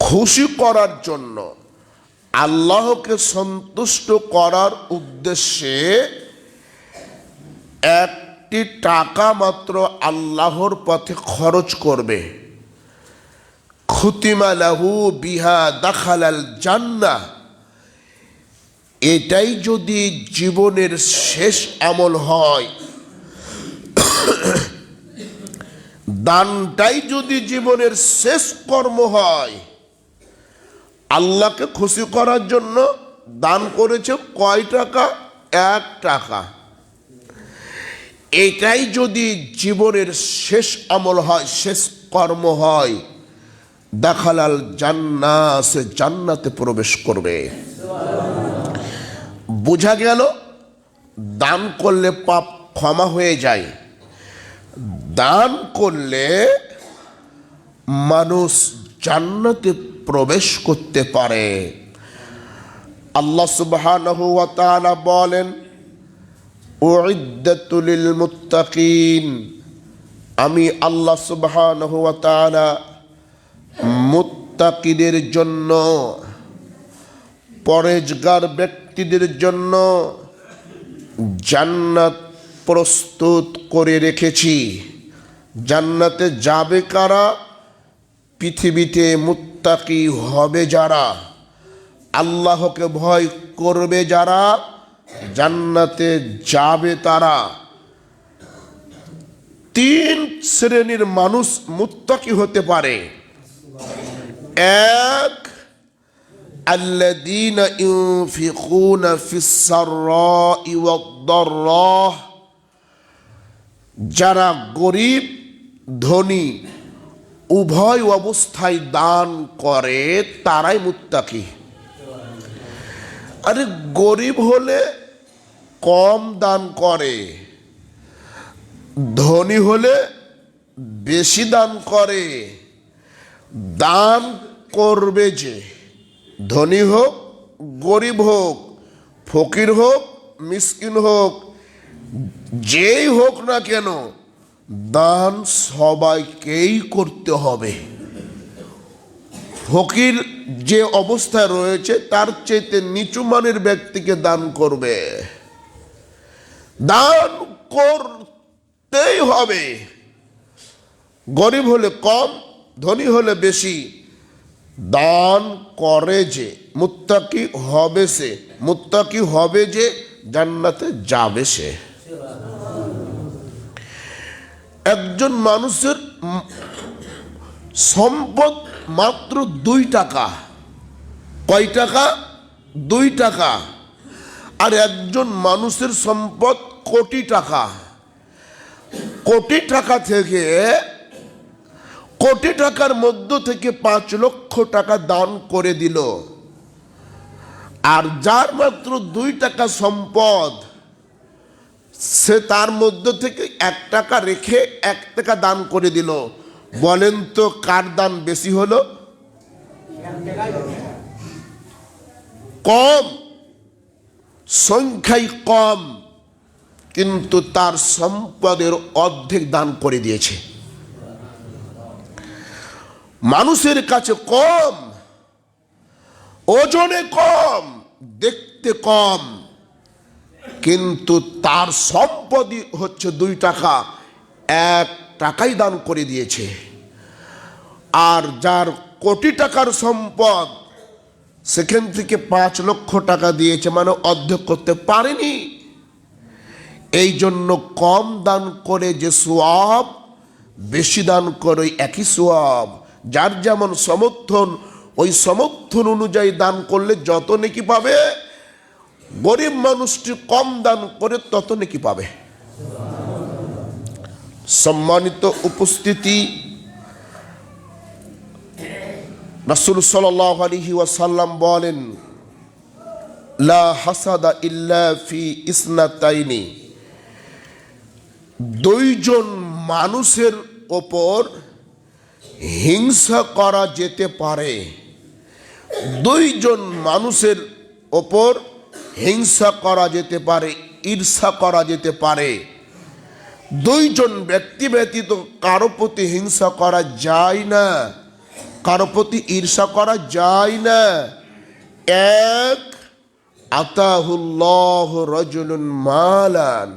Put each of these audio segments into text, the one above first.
খুশি করার জন্য আল্লাহকে সন্তুষ্ট করার উদ্দেশ্যে একটি টাকা মাত্র আল্লাহর পথে খরচ করবে। খুতিমা লাহু বিহা দাখালাল জান্না এটাই যদি জীবনের শেষ আমল হয় দানটাই যদি জীবনের শেষ কর্ম হয়, আল্লাহকে খুশি করার জন্য দান করেছে কয় টাকা? এক টাকা। এটাই যদি জীবনের শেষ আমল হয়, শেষ কর্ম হয়, দেখালাল জান্না জান্নাতে প্রবেশ করবে। বোঝা গেল, দান করলে পাপ ক্ষমা হয়ে যায়। দান করলে মানুষ জান্নাতে প্রবেশ করতে পারে। আল্লাহ সুবহানাহু ওয়া তাআলা বলেন উইদ্দাতুল মুত্তাকিন আমি আল্লাহ সুবহানাহু ওয়া তাআলা মুত্তাকিদের জন্য, পরেজগার ব্যক্তিদের জন্য জান্নাত প্রস্তুত করে রেখেছি জান্নাতে যাবে কারা পৃথিবীতে মুত্তাকি হবে যারা আল্লাহকে ভয় করবে যারা জান্নাতে যাবে তারা তিন শ্রেণীর মানুষ মুত্তাকি হতে পারে এক الذين ينفقون في السراء والضراء যারা গরিব, ধনী, উভয় অবস্থায় দান করে, তারাই মুত্তাকি। আরে গরিব হলে কম দান করে, ধনী হলে বেশি দান করে। দান করবে যে, ধনী হোক, গরিব হোক, ফকির হোক, মিসকিন হোক যেই হোক না কেন, দান সবাইকেই করতে হবে। ফকির যে অবস্থায় রয়েছে, তার চাইতে নিচু মানের ব্যক্তিকে দান করবে। দান করতেই হবে। গরিব হলে কম, ধনী হলে বেশি। দান করে যে, মুত্তাকি হবে সে, মুত্তাকি হবে যে, জান্নাতে যাবে সে। একজন মানুষের সম্পদ মাত্র দুই টাকা। কয় টাকা? দুই টাকা। আর একজন মানুষের সম্পদ কোটি টাকা। কোটি টাকা থেকে, কোটি টাকার মধ্য থেকে পাঁচ লক্ষ টাকা দান করে দিল। আর যার মাত্র দুই টাকা সম্পদ সে তার মধ্য থেকে এক টাকা রেখে এক টাকা দান করে দিল। বলেন তো কার দান বেশি হলো? কম। সংখ্যাই কম। কিন্তু তার সম্পদের অর্ধেক দান করে দিয়েছে। মানুষের কাছে কম, ওজনে কম, দেখতে কম। কিন্তু তার সম্পদই হচ্ছে দুই টাকা। এক টাকাই দান করে দিয়েছে। আর যার কোটি টাকার সম্পদ, সেখান থেকে পাঁচ লক্ষ টাকা দিয়েছে মানে অর্ধেক করতে পারেনি। এই জন্য কম দান করে যে সোয়াব, বেশি দান করে একই সোয়াব। যার যেমন সমর্থন, ওই সমর্থন অনুযায়ী দান করলে যত নেকি পাবে। গরিব মানুষটি কম দান করে তত নেকি পাবে। সম্মানিত উপস্থিতি, রাসুল সাল্লাহ আলহি ওয়াসাল্লাম বলেন, লা হাসাদা ইল্লা ফি ইসনাতাইনি। দুইজন মানুষের ওপর হিংসা করা যেতে পারে। দুইজন মানুষের ওপর হিংসা করা যেতে পারে, ঈর্ষা করা যেতে পারে। দুইজন ব্যক্তি ব্যতীত কারও প্রতি হিংসা করা যায় না, কারও প্রতি ঈর্ষা করা যায় না। এক, আতাহুল্লাহ রজুলুন মালান,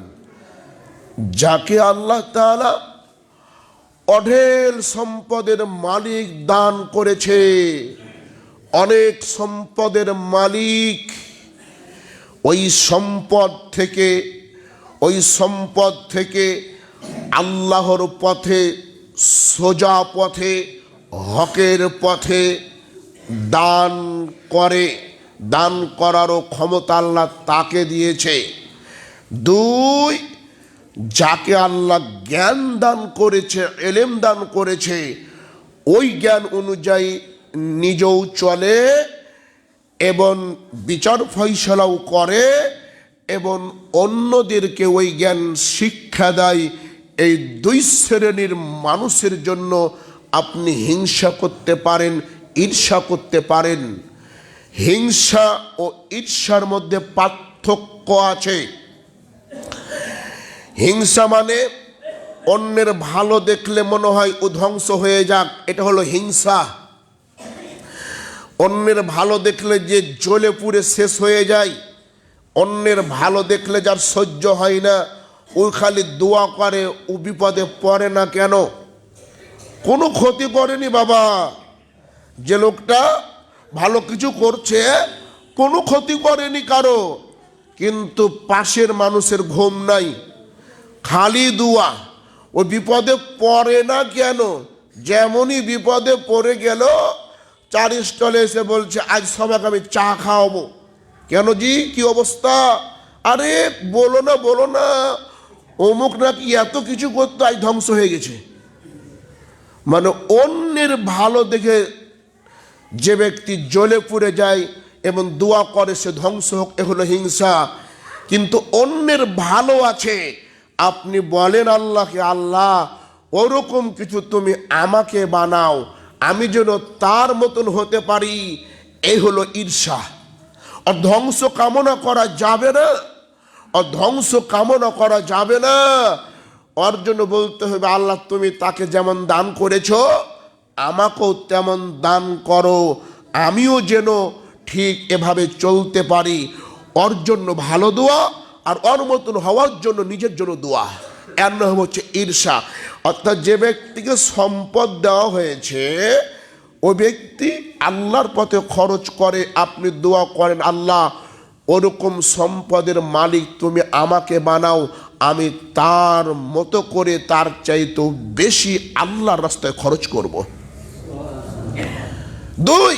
যাকে আল্লাহ তাআলা অঢেল সম্পদের মালিক দান করেছে, অনেক সম্পদের মালিক ওই সম্পদ থেকে, ওই সম্পদ থেকে আল্লাহর পথে, সোজা পথে, হকের পথে দান করে, দান করারও ক্ষমতা আল্লাহ তাকে দিয়েছে। দুই, যাকে আল্লাহ জ্ঞান দান করেছে, এলেম দান করেছে, ওই জ্ঞান অনুযায়ী নিজেও চলে এবং বিচার ফয়সলাও করে এবং অন্যদেরকে ওই জ্ঞান শিক্ষা দেয়। এই দুই শ্রেণির মানুষের জন্য আপনি হিংসা করতে পারেন, ঈর্ষা করতে পারেন। হিংসা ও ঈর্ষার মধ্যে পার্থক্য আছে। হিংসা মানে অন্যের ভালো দেখলে মনে হয় ও ধ্বংস হয়ে যাক, এটা হলো হিংসা। অন্যের ভালো দেখলে যে জ্বলে পুড়ে শেষ হয়ে যায়, অন্যের ভালো দেখলে যার সহ্য হয় না ওই খালি দোয়া করে, ও বিপদে পড়ে না কেন? কোনো ক্ষতি করেনি বাবা। যে লোকটা ভালো কিছু করছে, কোনো ক্ষতি করেনি কারও। কিন্তু পাশের মানুষের ঘুম নাই, খালি দুয়া। ও বিপদে পড়ে না কেন? যেমনই বিপদে পড়ে গেল চার স্টলে এসে বলছে, আজ সবাইকে আমি চা খাওয়াবো। কেন জি? কি অবস্থা? আরে, বলো না বলো না। অমুক নাকি এত কিছু করতো আজ ধ্বংস হয়ে গেছে। মানে অন্যের ভালো দেখে যে ব্যক্তি জ্বলে পুড়ে যায় এবং দোয়া করে সে ধ্বংস হোক, এ হলো হিংসা। কিন্তু অন্যের ভালো আছে। আপনি বলেন আল্লাহকে, আল্লাহ, ওরকম কিছু তুমি আমাকে বানাও। আমি যেন তার মতন হতে পারি, এই হলো ঈর্ষা। আর ধ্বংস কামনা করা যাবে না, আর ধ্বংস কামনা করা যাবে না। ওর জন্য বলতে হবে, আল্লাহ, তুমি তাকে যেমন দান করেছ, আমাকেও তেমন দান করো। আমিও যেন ঠিক এভাবে চলতে পারি। ওর জন্য ভালো দোয়া, আর ওর মতন হওয়ার জন্য নিজের জন্য দোয়া। এর নাম হচ্ছে ঈর্ষা। অর্থাৎ যে ব্যক্তিকে সম্পদ দেওয়া হয়েছে ও ব্যক্তি আল্লাহর পথে খরচ করে, আপনি দোয়া করেন, আল্লাহ, ওরকম সম্পদের মালিক তুমি আমাকে বানাও, আমি তার মতো করে তার চাইতেও বেশি আল্লাহর রাস্তায় খরচ করব। দুই,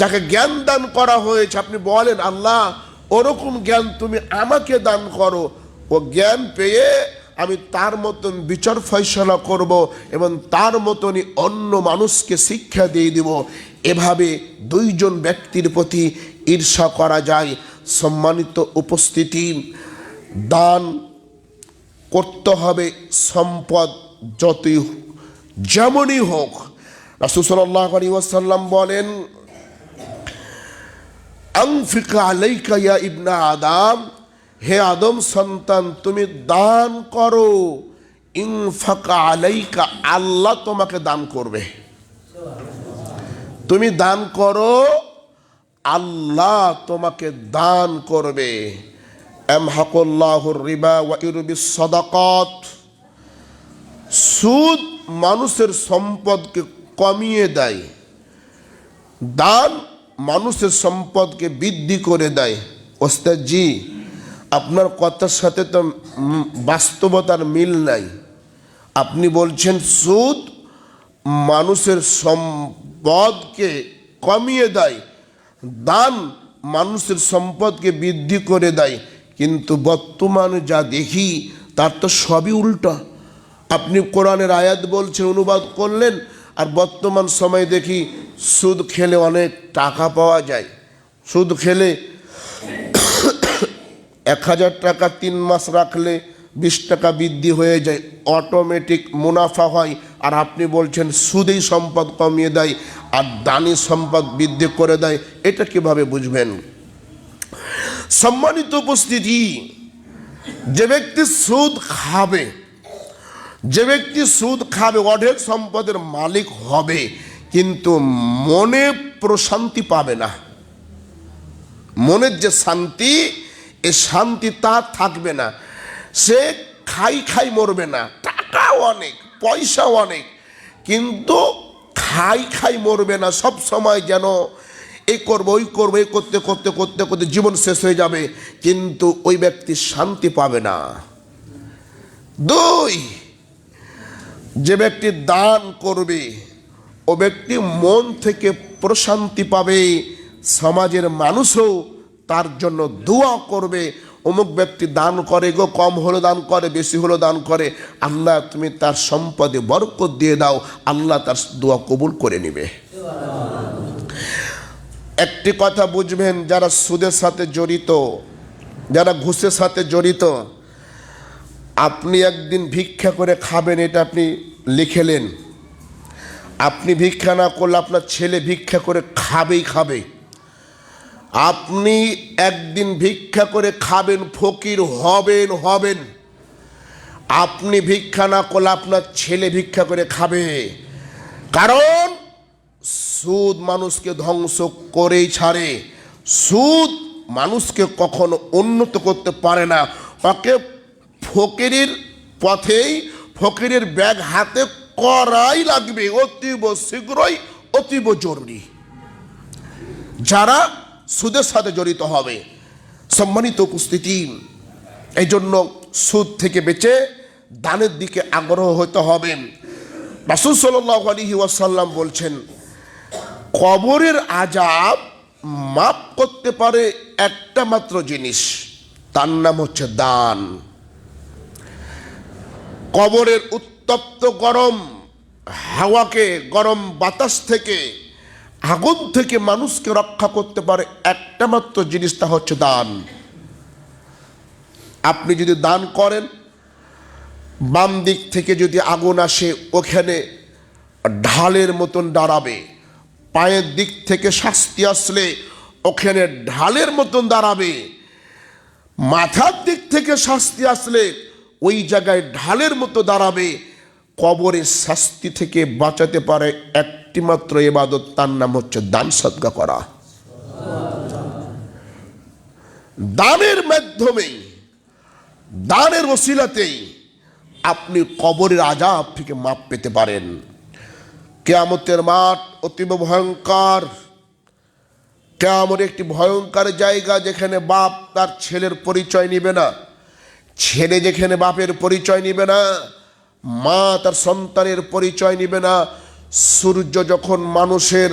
যাকে জ্ঞান দান করা হয়েছে, আপনি বলেন, আল্লাহ, ওরকম জ্ঞান তুমি আমাকে দান করো। ও জ্ঞান পেয়ে আমি তার মতন বিচার ফয়সলা করব এবং তার মতনই অন্য মানুষকে শিক্ষা দিয়ে দিব। এভাবে দুইজন ব্যক্তির প্রতি ঈর্ষা করা যায়। সম্মানিত উপস্থিতি, দান করতে হবে সম্পদ যতই যেমনই হোক। রাসুসাল্লাহ আলী ওয়াসাল্লাম বলেন আলাইকা ইয়া ইবনা আদম। হে আদম সন্তান, তুমি দান করো। ইনফাকা আলাইকা, আল্লাহ তোমাকে দান করবে। তুমি দান করো, আল্লাহ তোমাকে দান করবে। এম এমহাকুল্লাহুর রিবা ওয়া ইউরবিস সাদাকাত। সুদ মানুষের সম্পদকে কমিয়ে দেয়। দান মানুষের সম্পদকে বৃদ্ধি করে দেয়। ওস্তাদ জি আপনার কথার সাথে তো বাস্তবতার মিল নাই। আপনি বলছেন, সুদ মানুষের সম্পদকে কমিয়ে দেয়, দান মানুষের সম্পদকে বৃদ্ধি করে দেয়, কিন্তু বর্তমানে যা দেখি, তার তো সবই উল্টা। আপনি কোরআনের আয়াত বলছেন, অনুবাদ করলেন, আর বর্তমান সময় দেখি, সুদ খেলে অনেক টাকা পাওয়া যায়। সুদ খেলে এক হাজার টাকা তিন মাস রাখলে বিশ টাকা বৃদ্ধি হয়ে যায় অটোমেটিক মুনাফা হয়। আর আপনি বলছেন, সুদেই সম্পদ কমিয়ে দেয় আর দানি সম্পদ বৃদ্ধি করে দেয়, এটা কীভাবে বুঝবেন? সম্মানিত উপস্থিতি, যে ব্যক্তি সুদ খাবে, যে ব্যক্তি সুদ খাবে, অঢেল সম্পদের মালিক হবে, কিন্তু মনে প্রশান্তি পাবে না। মনের যে শান্তি এ শান্তি তার থাকবে না। সে খাই খাই মরবে না। টাকা অনেক, পয়সাও অনেক, কিন্তু খাই খাই মরবে না। সব সময় যেন এই করব, ওই করব এই করতে করতে করতে করতে জীবন শেষ হয়ে যাবে, কিন্তু ওই ব্যক্তি শান্তি পাবে না। দুই, যে ব্যক্তি দান করবে, ও ব্যক্তি মন থেকে প্রশান্তি পাবে, সমাজের মানুষও তার জন্য দোয়া করবে। অমুক ব্যক্তি দান করে গো, কম হলো দান করে, বেশি হলো দান করে। আল্লাহ, তুমি তার সম্পদে বরকত দিয়ে দাও। আল্লাহ তার দোয়া কবুল করে নেবে। একটি কথা বুঝবেন, যারা সুদের সাথে জড়িত, যারা ঘুষের সাথে জড়িত, আপনি একদিন ভিক্ষা করে খাবেন, এটা আপনি লিখেলেন আপনি ভিক্ষা না করলে আপনার ছেলে ভিক্ষা করে খাবেই খাবে। আপনি একদিন ভিক্ষা করে খাবেন, ফকির হবেন হবেন। আপনি ভিক্ষা না করলে আপনার ছেলে ভিক্ষা করে খাবে। কারণ সুদ মানুষকে ধ্বংস করেই ছাড়ে। সুদ মানুষকে কখনো উন্নত করতে পারে না। ওকে ফকিরের পথেই, ফকিরের ব্যাগ হাতে করাই লাগবে। অতীব শীঘ্রই, অতীব জরুরি। যারা সুদের সাথে জড়িত হবে। সম্মানিত উপস্থিতি এই জন্য সুদ থেকে বেঁচে দানের দিকে আগ্রহ হতে হবে। রাসুল সাল্লাহ আলহি ওয়াসাল্লাম বলছেন, কবরের আজাব মাপ করতে পারে একটা মাত্র জিনিস, তার নাম হচ্ছে দান। কবরের উত্তপ্ত গরম, হাওয়াকে গরম বাতাস থেকে আগুন থেকে মানুষকে রক্ষা করতে পারে একটা মাত্র জিনিস, তা হচ্ছে দান। আপনি যদি দান করেন, বাম দিক থেকে যদি আগুন আসে, ওখানে ঢালের মতন দাঁড়াবে। পায়ের দিক থেকে শাস্তি আসলে ওখানে ঢালের মতন দাঁড়াবে। মাথার দিক থেকে শাস্তি আসলে ওই জায়গায় ঢালের মতো দাঁড়াবে। কবরের শাস্তি থেকে বাঁচাতে পারে একটি মাত্র এবাদত তার নাম হচ্ছে দান সদ্গা করা। দানের মাধ্যমেই দানের ওসিলাতেই আপনি কবরের আজাব থেকে মাপ পেতে পারেন। কেয়ামতের মাঠ অতীব ভয়ঙ্কর। কেয়ামত একটি ভয়ঙ্কর জায়গা যেখানে বাপ তার ছেলের পরিচয় নিবে না। ছেলে যেখানে বাপের পরিচয় নিবে না মা তার সন্তানের পরিচয় নিবে না। সূর্য যখন মানুষের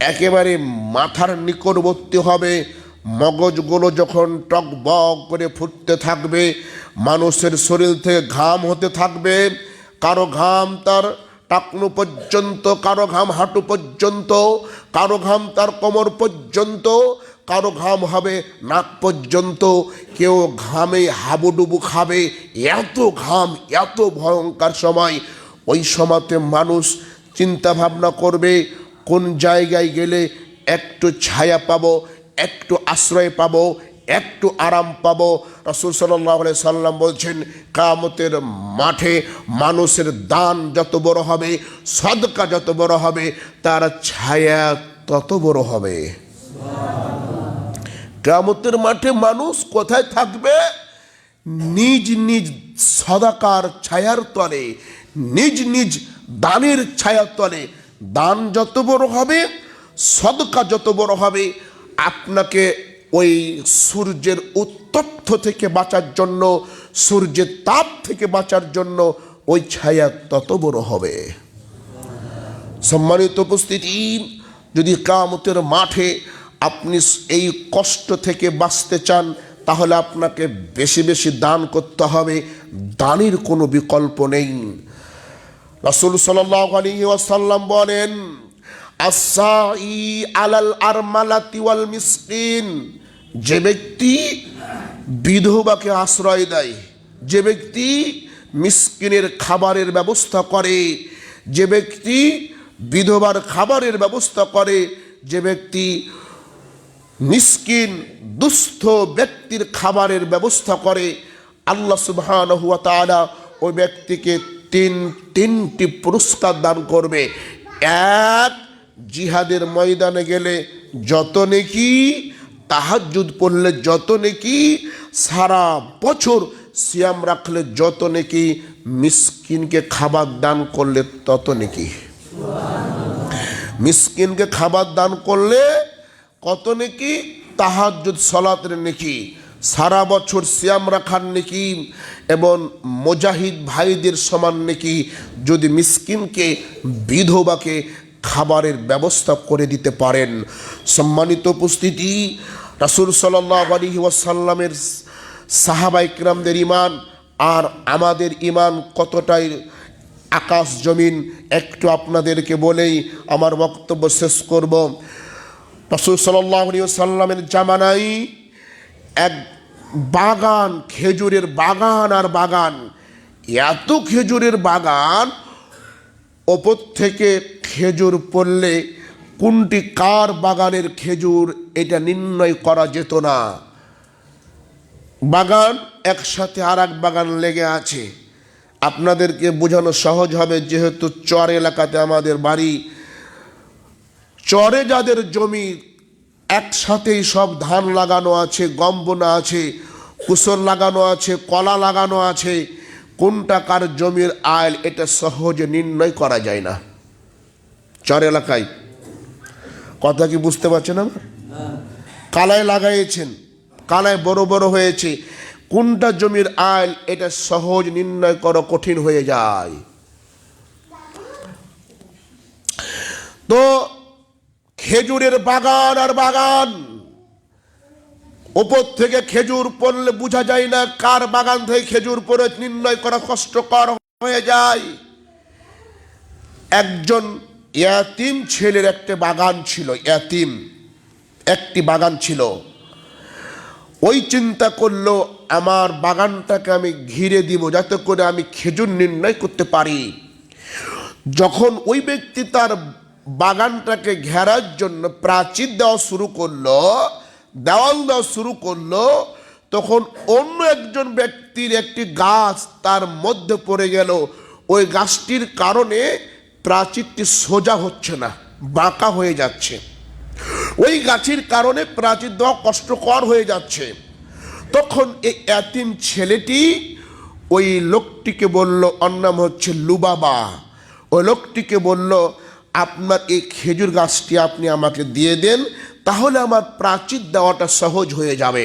একেবারে মাথার নিকটবর্তী হবে, মগজগুলো যখন টক বক করে ফুটতে থাকবে, মানুষের শরীর থেকে ঘাম হতে থাকবে, কারও ঘাম তার টাকনু পর্যন্ত, কারও ঘাম হাঁটু পর্যন্ত, কারও ঘাম তার কোমর পর্যন্ত কারও ঘাম হবে, নাক পর্যন্ত কেউ ঘামে হাবুডুবু খাবে। এত ঘাম, এত ভয়ঙ্কর সময়। ওই সময়তে মানুষ চিন্তা ভাবনা করবে, কোন জায়গায় গেলে একটু ছায়া পাবো, একটু আশ্রয় পাবো, একটু আরাম পাবো। রসুল সাল্লাহ সাল্লাম বলছেন কামতের মাঠে মানুষের দান যত বড় হবে, সদকা যত বড় হবে, তার ছায়া তত বড় হবে। কামতের মাঠে মানুষ কোথায় থাকবে? নিজ নিজ সদাকার ছায়ার তলে, নিজ নিজ দানের ছায়ার তলে। দান যত বড় হবে, সদকা যত বড় হবে, আপনাকে ওই সূর্যের উত্তপ্ত থেকে বাঁচার জন্য, সূর্যের তাপ থেকে বাঁচার জন্য ওই ছায়া তত বড় হবে। সম্মানিত উপস্থিতি, যদি কামতের মাঠে আপনি এই কষ্ট থেকে বাঁচতে চান, তাহলে আপনাকে বেশি বেশি দান করতে হবে। দানের কোনো বিকল্প নেই। রসুল সাল্লাম বলেন আসাই আলাল যে ব্যক্তি বিধবাকে আশ্রয় দেয়, যে ব্যক্তি মিসকিনের খাবারের ব্যবস্থা করে, যে ব্যক্তি বিধবার খাবারের ব্যবস্থা করে, যে ব্যক্তি মিসকিন, দুস্থ ব্যক্তির খাবারের ব্যবস্থা করে আল্লাহ সুবহান হুয়া তাআলা ওই ব্যক্তিকে তিন, তিনটি পুরস্কার দান করবে। এক, জিহাদের ময়দানে গেলে যত নেকি, তাহাজ্জুদ পড়লে যত নেকি, সারা বছর সিয়াম রাখলে যত নেকি, মিসকিনকে খাবার দান করলে তত নেকি। মিসকিনকে খাবার দান করলে কত নেকি? তাহাজ্জুদ সলাতের নেকি। সারা বছর সিয়াম রাখার নেকি এবং মোজাহিদ ভাইদের সমান নেকি যদি মিসকিনকে, বিধবাকে খাবারের ব্যবস্থা করে দিতে পারেন। সম্মানিত উপস্থিতি, রাসুল সাল্লাহ আলী ওয়াসাল্লামের সাহাবা ইকরামদের ইমান আর আমাদের ইমান কতটাই আকাশ জমিন, একটু আপনাদেরকে বলেই আমার বক্তব্য শেষ করব। রসুল সাল্লামের জামানাই এক বাগান, খেজুরের বাগান আর বাগান। এত খেজুরের বাগান, ওপর থেকে খেজুর পড়লে কোনটি কার বাগানের খেজুর এটা নির্ণয় করা যেত না। বাগান একসাথে আর এক বাগান লেগে আছে। আপনাদেরকে বোঝানো সহজ হবে, যেহেতু চর এলাকাতে আমাদের বাড়ি চরে যাদের জমি, একসাথেই সব ধান লাগানো আছে, গম বোনা আছে, কুসর লাগানো আছে, কলা লাগানো আছে, কোনটা কার জমির আয় এটা সহজে নির্ণয় করা যায় না। চর এলাকায়। কথা কি বুঝতে পারছেন আমার? কালায় লাগাইয়েছেন কালায় বড় বড় হয়েছে, কোনটা জমির আয় এটা সহজ নির্ণয় করা কঠিন হয়ে যায়। তো খেজুরের বাগান আর বাগান। ওপর থেকে খেজুর পড়লে বোঝা যায় না কার বাগান থেকে খেজুর পড়ে নির্ণয় করা কষ্টকর হয়ে যায়। একজন ইয়াতিম ছেলের একটা বাগান ছিল, ইয়াতিম। একটি বাগান ছিল। ওই চিন্তা করল, আমার বাগানটাকে আমি ঘিরে দিব যাতে করে আমি খেজুর নির্ণয় করতে পারি। যখন ওই ব্যক্তি তার বাগানটাকে ঘেরার জন্য প্রাচীর দেওয়া শুরু করল, দেওয়াল দেওয়া শুরু করল, তখন অন্য একজন ব্যক্তির একটি গাছ তার মধ্যে পড়ে গেল। ওই গাছটির কারণে প্রাচীরটি সোজা হচ্ছে না, বাঁকা হয়ে যাচ্ছে। ওই গাছের কারণে প্রাচীর দেওয়া কষ্টকর হয়ে যাচ্ছে। তখন এই এতিম ছেলেটি ওই লোকটিকে বলল নাম হচ্ছে লুবাবা। ওই লোকটিকে বলল আপনার এই খেজুর গাছটি আপনি আমাকে দিয়ে দেন, তাহলে আমার প্রাচীর দেওয়াটা সহজ হয়ে যাবে।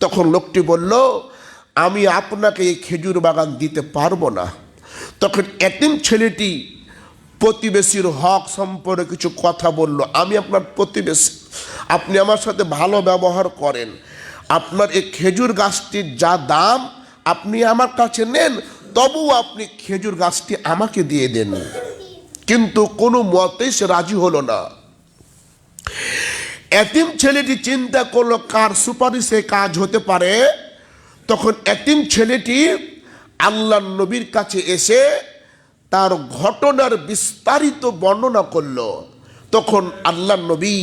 তখন লোকটি বলল, আমি আপনাকে এই খেজুর বাগান দিতে পারব না। তখন এতিম ছেলেটি প্রতিবেশীর হক সম্পর্কে কিছু কথা বলল, আমি আপনার প্রতিবেশী, আপনি আমার সাথে ভালো ব্যবহার করেন। আপনার এই খেজুর গাছটির যা দাম, আপনি আমার কাছে নেন তবু আপনি খেজুর গাছটি আমাকে দিয়ে দেন। কিন্তু কোনো মতেই সে রাজি হলো না। এতিম ছেলেটি চিন্তা করল, কার সুপারিশে কাজ হতে পারে? তখন এতিম ছেলেটি আল্লাহ নবীর কাছে এসে তার ঘটনার বিস্তারিত বর্ণনা করল। তখন আল্লাহ নবী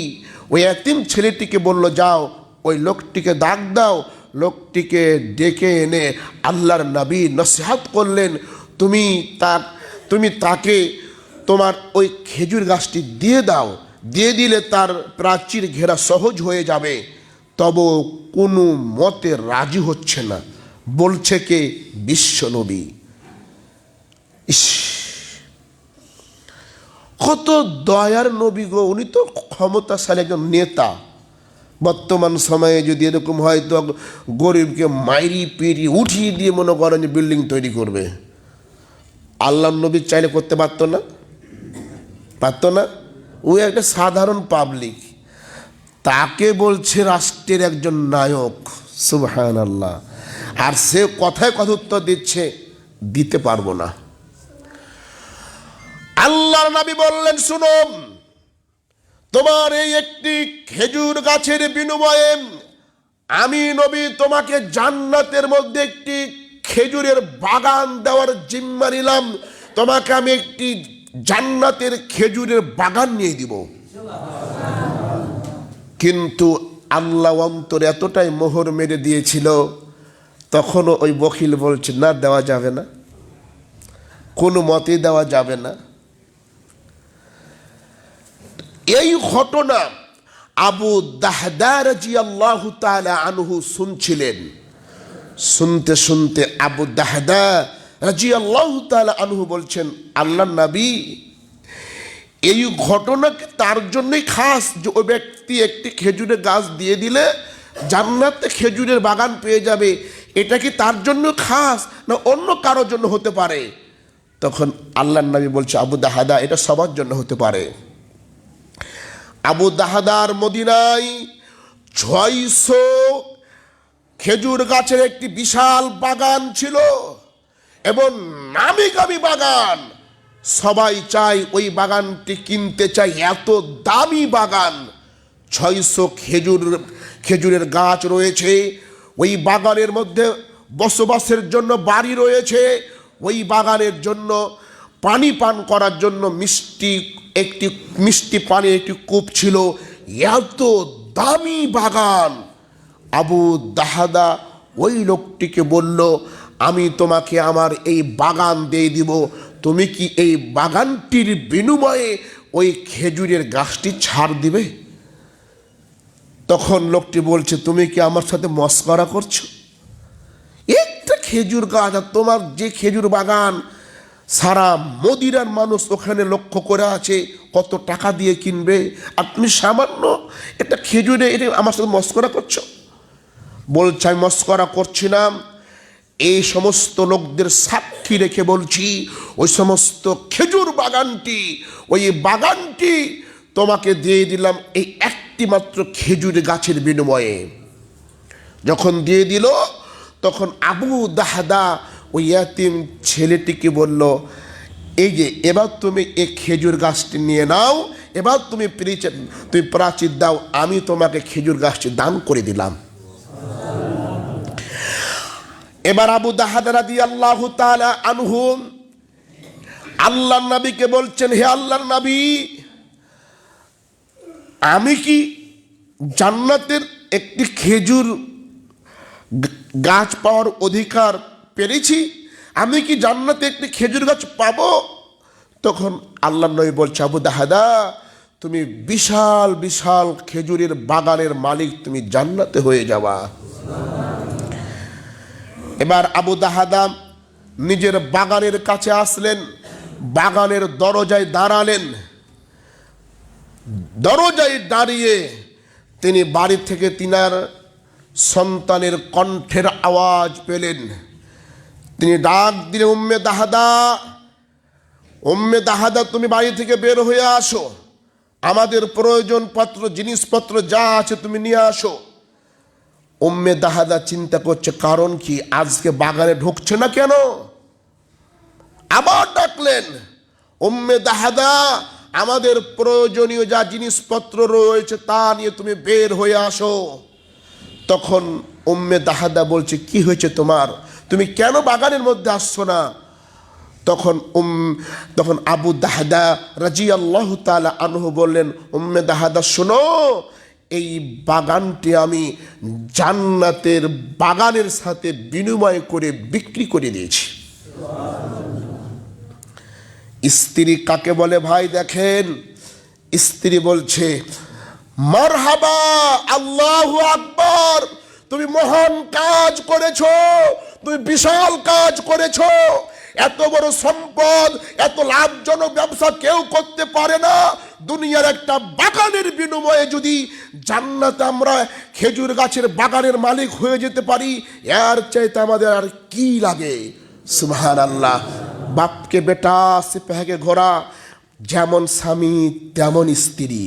ওই এতিম ছেলেটিকে বলল, যাও, ওই লোকটিকে ডাক দাও, লোকটিকে ডেকে এনে আল্লাহর নবী নসিহাত করলেন। তুমি তা তুমি তাকে তোমার ওই খেজুর গাছটি দিয়ে দাও। দিয়ে দিলে তার প্রাচীর ঘেরা সহজ হয়ে যাবে। তবু কোনো মতে রাজি হচ্ছে না। বলছে কে? বিশ্বনবী ইস! কত দয়ার নবী গো, উনি তো ক্ষমতাশালী একজন নেতা। বর্তমান সময়ে যদি এরকম হয় তো গরিবকে মাইরি পিরি উঠিয়ে দিয়ে মনে করেন যে বিল্ডিং তৈরি করবে। আল্লাহ নবী চাইলে করতে পারতো না। পারতো না। ওই একটা সাধারণ পাবলিক তাকে বলছে রাষ্ট্রের একজন নায়ক সুবহান আল্লাহ আর সে কথায় কথা উত্তর দিচ্ছে, দিতে পারব না। আল্লাহর নবী বললেন শুনুন তোমার এই একটি খেজুর গাছের বিনিময়ে আমি নবী তোমাকে জান্নাতের মধ্যে একটি খেজুরের বাগান দেওয়ার জিম্মা নিলাম। তোমাকে আমি একটি জান্নাতের খেজুরের বাগান নিয়ে দিব। কিন্তু আল্লাহ অন্তর এতটাই মোহর মেরে দিয়েছিল, তখনও ওই বকিল বলছে, না, দেওয়া যাবে না। কোনো মতে দেওয়া যাবে না। এই ঘটনা আবু দাহদার জি আল্লাহ আনহু শুনছিলেন। শুনতে শুনতে আবু দাহদা রাজি আল্লাহ আনহু বলছেন আল্লাহ নবী, এই ঘটনাকে তার জন্যই খাস যে ওই ব্যক্তি একটি খেজুরের গাছ দিয়ে দিলে জান্নাতে খেজুরের বাগান পেয়ে যাবে। এটা কি তার জন্য খাস না অন্য কারোর জন্য হতে পারে? তখন আল্লাহ নবী বলছে, আবু দাহাদা, এটা সবার জন্য হতে পারে। আবু দাহাদার মদিনায় ছয়শো খেজুর গাছের একটি বিশাল বাগান ছিল। এবং নামি গামি বাগান। সবাই চায় ওই বাগানটি কিনতে চায় এত দামি বাগান। ছয়শো খেজুর, খেজুরের গাছ রয়েছে, ওই বাগানের মধ্যে বসবাসের জন্য বাড়ি রয়েছে, ওই বাগানের জন্য পানি পান করার জন্য মিষ্টি, একটি মিষ্টি পানির একটি কূপ ছিল। এত দামি বাগান। আবু দাহাদা ওই লোকটিকে বলল আমি তোমাকে আমার এই বাগান দিয়ে দিব। তুমি কি এই বাগানটির বিনিময়ে ওই খেজুরের গাছটি ছাড় দিবে? তখন লোকটি বলছে, তুমি কি আমার সাথে মস্করা করছ? একটা খেজুর গাছ আর তোমার যে খেজুর বাগান, সারা মদিরার মানুষ ওখানে লক্ষ্য করে আছে, কত টাকা দিয়ে কিনবে? আর তুমি সামান্য একটা খেজুরে আমার সাথে মস্করা করছ? বলছে, আমি মস্করা করছি না এই সমস্ত লোকদের সাক্ষী রেখে বলছি, ওই সমস্ত খেজুর বাগানটি, ওই বাগানটি তোমাকে দিয়ে দিলাম এই একটি মাত্র খেজুর গাছের বিনিময়ে। যখন দিয়ে দিল, তখন আবু দাহাদা ওই ইয়াতিম ছেলেটিকে বলল, এই যে, এবার তুমি এই খেজুর গাছটি নিয়ে নাও, এবার তুমি তুমি প্রাচীর দাও, আমি তোমাকে খেজুর গাছটি দান করে দিলাম। এবার আবু দাহাদারা দিয়ে আল্লাহ আনহু আল্লাহ নবীকে বলছেন, হে আল্লাহর নবী, আমি কি জান্নাতের একটি খেজুর গাছ পাওয়ার অধিকার পেরেছি? আমি কি জান্নাতে একটি খেজুর গাছ পাবো? তখন আল্লাহ নবী বলছে, আবু দাহাদা, তুমি বিশাল বিশাল খেজুরের বাগানের মালিক, তুমি জান্নাতে হয়ে যাবা এবার আবু দাহাদা নিজের বাগানের কাছে আসলেন, বাগানের দরজায় দাঁড়ালেন। দরজায় দাঁড়িয়ে তিনি বাড়ি থেকে তিনার সন্তানের কণ্ঠের আওয়াজ পেলেন। তিনি ডাক দিলেন, উম্মে দাহাদা উম্মে দাহাদা, তুমি বাড়ি থেকে বের হয়ে আসো। আমাদের প্রয়োজনপত্র, জিনিসপত্র যা আছে তুমি নিয়ে আসো। উম্মে দাহাদা চিন্তা করছে, কারণ কি? আজকে বাগানে ঢুকছে না কেন? আবার ডাকলেন, উম্মে দাহাদা আমাদের প্রয়োজনীয় যা জিনিসপত্র রয়েছে তা নিয়ে তুমি বের হয়ে আসো। তখন উম্মে দাহাদা বলছে, কি হয়েছে তোমার? তুমি কেন বাগানের মধ্যে আসছো না? তখন উম, তখন আবু দাহাদা রাজি আল্লাহ তালা আনহু বললেন, উম্মে দাহাদা শোনো এই বাগানটি আমি জান্নাতের বাগানের সাথে বিনিময় করে বিক্রি করে দিয়েছি। স্ত্রী কাকে বলে ভাই দেখেন? স্ত্রী বলছে, মারহাবা, আল্লাহু আকবার! তুমি মহান কাজ করেছ, তুমি বিশাল কাজ করেছ। এত বড় সম্পদ, এত লাভজনক ব্যবসা কেউ করতে পারে না। দুনিয়ার একটা বাগানের বিনিময়ে যদি জান্নাতে আমরা খেজুর গাছের বাগানের মালিক হয়ে যেতে পারি, এর চাইতে আমাদের আর কি লাগে? সুবহান আল্লাহ বাপকে বেটা, সিপাহকে ঘোড়া, যেমন স্বামী, তেমন স্ত্রী।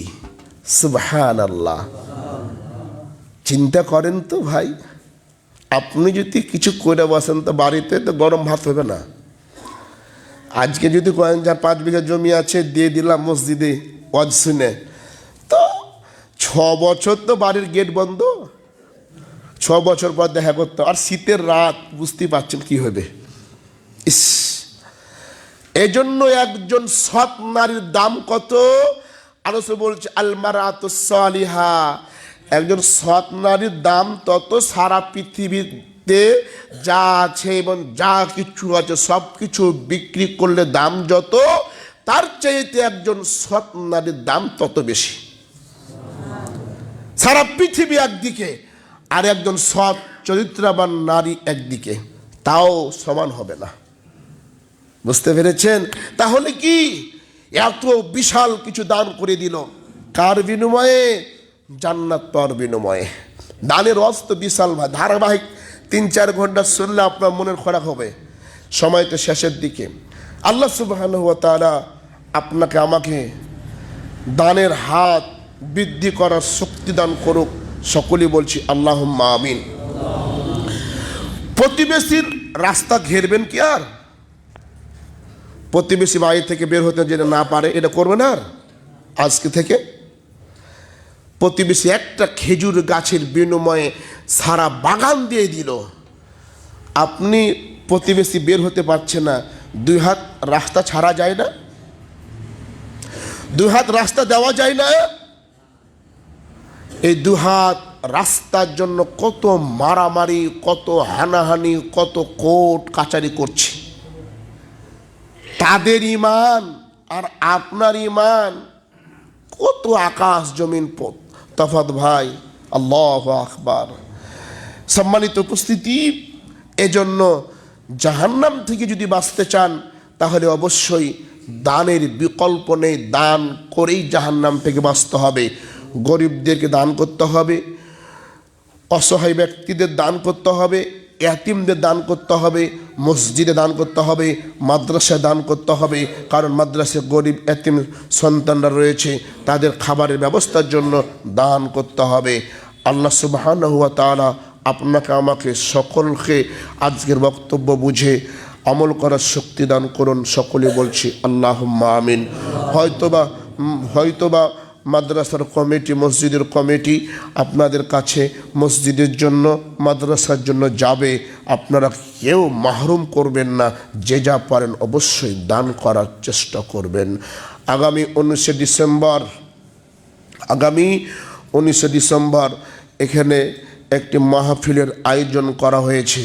সুবহান আল্লাহ চিন্তা করেন তো ভাই, আপনি যদি কিছু করে বসেন তো বাড়িতে তো গরম ভাত হবে না। আজকে যদি কয়েন যা পাঁচ বিঘা জমি আছে, দিয়ে দিলাম মসজিদে। ওয়াজ শুনে তো ছ বছর তো বাড়ির গেট বন্ধ। ছ বছর পর দেখা করতো। আর শীতের রাত, বুঝতেই পারছেন কি হবে। ইস। এজন্য একজন সৎ নারীর দাম কত? আরও সে বলছে, আলমারাত সালিহা। একজন সৎ নারীর দাম তত সারা পৃথিবীতে যা আছে এবং যা কিছু আছে সব কিছু বিক্রি করলে দাম যত তার চাইতে একজন সৎ নারীর দাম তত বেশি। সারা পৃথিবী একদিকে আর একজন সৎ, চরিত্রবান নারী একদিকে। তাও সমান হবে না। বুঝতে পেরেছেন? তাহলে কি? এত বিশাল কিছু দান করে দিল। কার বিনিময়ে? জান্নাত পাওয়ার বিনিময়ে। দানের অস্ত বিশাল ভাই। ধারাবাহিক তিন চার ঘণ্টা শুনলে আপনার মনের খোরাক হবে। সময় তো শেষের দিকে। আল্লাহ সুবাহ আপনাকে আমাকে দানের হাত বৃদ্ধি করার শক্তি দান করুক। সকলেই বলছি আল্লাহ আমিন। প্রতিবেশীর রাস্তা ঘেরবেন কি আর? প্রতিবেশী বাড়ি থেকে বের হতে যেটা না পারে, এটা করবে না আর? আজকে থেকে প্রতিবেশী একটা খেজুর গাছের বিনিময়ে সারা বাগান দিয়ে দিল। আপনি প্রতিবেশী বের হতে পারছে না দুই হাত রাস্তা ছাড়া যায় না। দুই হাত রাস্তা দেওয়া যায় না। এই দু হাত রাস্তার জন্য কত মারামারি, কত হানাহানি, কত কোর্ট কাচারি করছে। তাদের ইমান আর আপনার ইমান, কত আকাশ জমিন পথ। তফাত ভাই, আল্লাহ আকবার। সম্মানিত উপস্থিতি, এজন্য জাহান্নাম থেকে যদি বাঁচতে চান, তাহলে অবশ্যই দানের বিকল্প নেই। দান করেই জাহান্নাম থেকে বাঁচতে হবে। গরিবদেরকে দান করতে হবে, অসহায় ব্যক্তিদের দান করতে হবে, এতিমদের দান করতে হবে, মসজিদে দান করতে হবে, মাদ্রাসায় দান করতে হবে। কারণ মাদ্রাসায় গরিব, এতিম সন্তানরা রয়েছে, তাদের খাবারের ব্যবস্থার জন্য দান করতে হবে। আল্লাহ সুবাহান হুয়া তালা আপনাকে আমাকে সকলকে আজকের বক্তব্য বুঝে আমল করার শক্তি দান করুন। সকলে বলছি আল্লাহ আমিন। হয়তোবা হয়তোবা মাদ্রাসার কমিটি, মসজিদের কমিটি আপনাদের কাছে মসজিদের জন্য, মাদ্রাসার জন্য যাবে। আপনারা কেউ মাহরুম করবেন না। যে যা পারেন অবশ্যই দান করার চেষ্টা করবেন। আগামী উনিশে ডিসেম্বর, আগামী উনিশে ডিসেম্বর এখানে একটি মাহফিলের আয়োজন করা হয়েছে।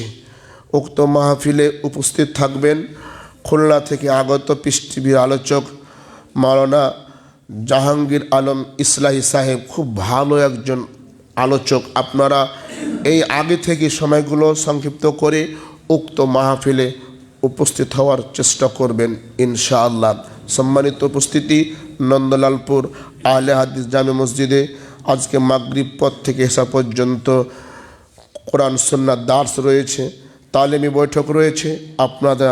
উক্ত মাহফিলে উপস্থিত থাকবেন খুলনা থেকে আগত টিভির আলোচক মাওলানা জাহাঙ্গীর আলম ইসলাহি সাহেব, খুব ভালো একজন আলোচক। আপনারা এই আগে থেকে সময়গুলো সংক্ষিপ্ত করে উক্ত মাহফিলে উপস্থিত হওয়ার চেষ্টা করবেন ইনশাআল্লাহ। সম্মানিত উপস্থিতি, নন্দলালপুর আহলে হাদিস জামে মসজিদে আজকে মাগরিব পথ থেকে এসা পর্যন্ত কোরআন সন্ন্যার দাস রয়েছে, তালেমি বৈঠক রয়েছে। আপনারা,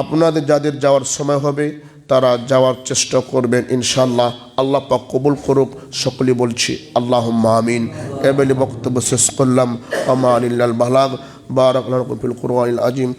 আপনাদের যাদের যাওয়ার সময় হবে, তারা যাওয়ার চেষ্টা করবেন ইনশাল্লাহ আল্লাহ পাক কবুল করুক সকলে বলছি আল্লাহ মামিন এবেলে বক্তব্য শেষ করলাম। আমা আলিল্লাল বালাগ বারাক ফিল আজিম